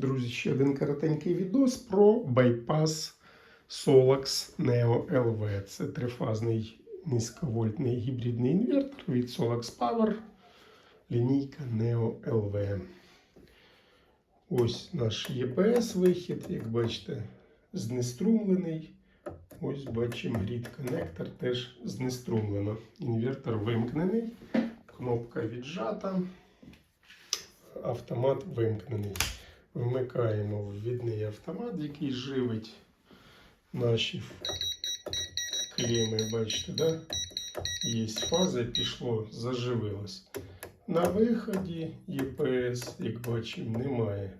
Друзі, ще один коротенький відос про байпас Solax Neo LV. Це трифазний низьковольтний гібридний інвертор від Solax Power. Лінійка Neo LV. Ось наш ЄПС вихід, як бачите, знеструмлений. Ось бачимо грід коннектор теж знеструмлено. Інвертор вимкнений, кнопка віджата, автомат вимкнений. Вмикаємо ввідний автомат, який живить наші клеми. Бачите, да? є фаза, пішло, заживилось. На виході ЄПС, як бачимо, немає.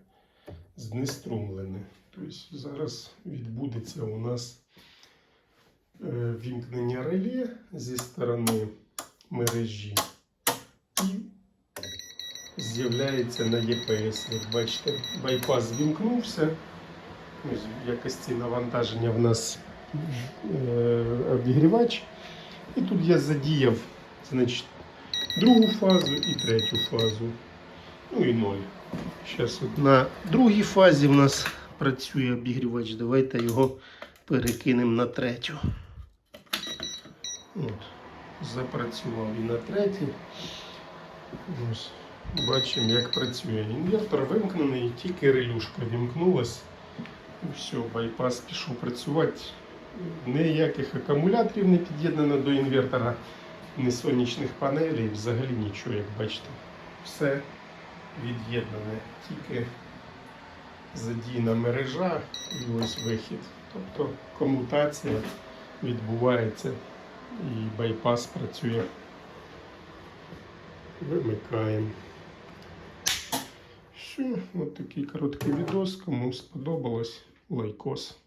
Знеструмлене. Тобто зараз відбудеться у нас е, вімкнення реле зі сторони мережі і з'являється на ЄПС. Як бачите, байпас вімкнувся. В якості навантаження в нас е, обігрівач. І тут я задіяв значить, другу фазу і третю фазу. Ну і ноль. Зараз от на другій фазі в нас працює обігрівач. Давайте його перекинемо на третю. От. Запрацював і на третій. Ось. Бачимо, як працює. Інвертор вимкнений, тільки релюшка вімкнулась. Все, байпас пішов працювати. Ніяких акумуляторів не під'єднано до інвертора, ні сонячних панелей, взагалі нічого, як бачите. Все від'єднане, тільки задіяна мережа і ось вихід. Тобто комутація відбувається і байпас працює. Вимикаємо. От такий короткий відос. Кому сподобалось, лайкос.